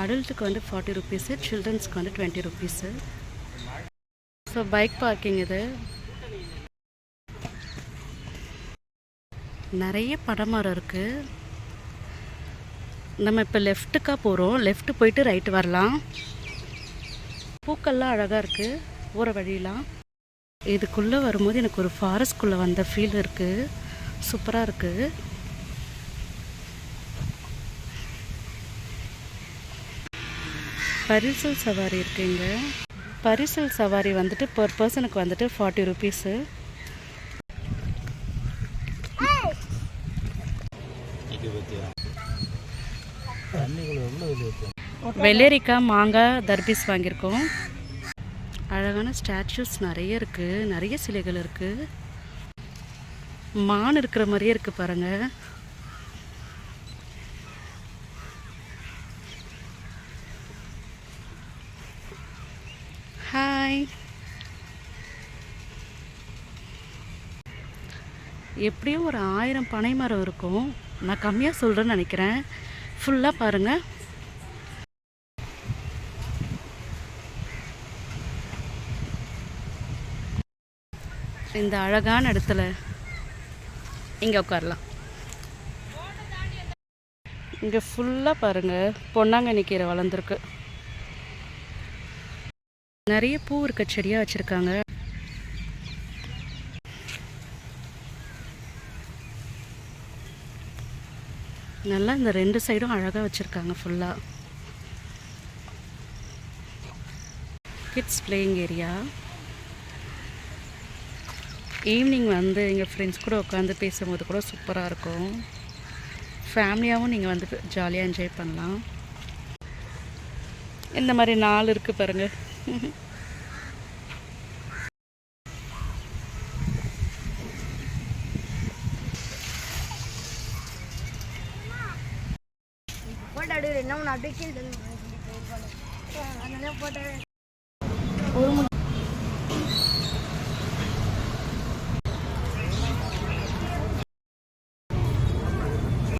அடல்ட்டுக்கு வந்து forty rupees சில்ட்ரன்ஸ்க்கு வந்து twenty rupees so bike parking இது. நிறைய படமரம் இருக்குது நம்ம இப்போ லெஃப்ட்டுக்காக போகிறோம் லெஃப்ட் போயிட்டு ரைட்டு வரலாம். பூக்கள்லாம் அழகாக இருக்குது போகிற வழியெலாம் இதுக்குள்ளே வரும்போது எனக்கு ஒரு ஃபாரஸ்ட்குள்ளே வந்த ஃபீல் இருக்குது சூப்பராக இருக்குது பரிசல் சவாரி இருக்குங்க. பரிசல் சவாரி வந்துட்டு பர் பர்சனுக்கு வந்துட்டு ஃபார்ட்டி ருபீஸு வெள்ளரிக்காய் மாங்காய் தர்பீஸ் வாங்கியிருக்கோம். அழகான ஸ்டாச்சுஸ் நிறைய இருக்குது நிறைய சிலைகள் இருக்குது மான் இருக்கிற மாதிரியே இருக்குது பாருங்கள் எப்படியும் ஒரு ஆயிரம் பனை மரம் இருக்கும். நான் கம்மியாக சொல்கிறேன்னு நினைக்கிறேன். ஃபுல்லாக பாருங்கள் இந்த அழகான இடத்துல இங்கே உட்காரலாம். இங்கே ஃபுல்லாக பாருங்கள் பொன்னாங்கண்ணி கீரை வளர்ந்துருக்கு. நிறைய பூ இருக்க செடியாக வச்சுருக்காங்க. நல்லா இந்த ரெண்டு சைடும் அழகாக வச்சுருக்காங்க ஃபுல்லாக கிட்ஸ் பிளேயிங் ஏரியா ஈவினிங் வந்து எங்கள் ஃப்ரெண்ட்ஸ் கூட உட்காந்து பேசும்போது கூட சூப்பராக இருக்கும். ஃபேமிலியாகவும் நீங்கள் வந்து ஜாலியாக என்ஜாய் பண்ணலாம். இந்த மாதிரி நாள் இருக்குது பாருங்கள் போட்டோ என்ன ஒன்று அப்படியே கீழே தள்ளி ஒரு மணி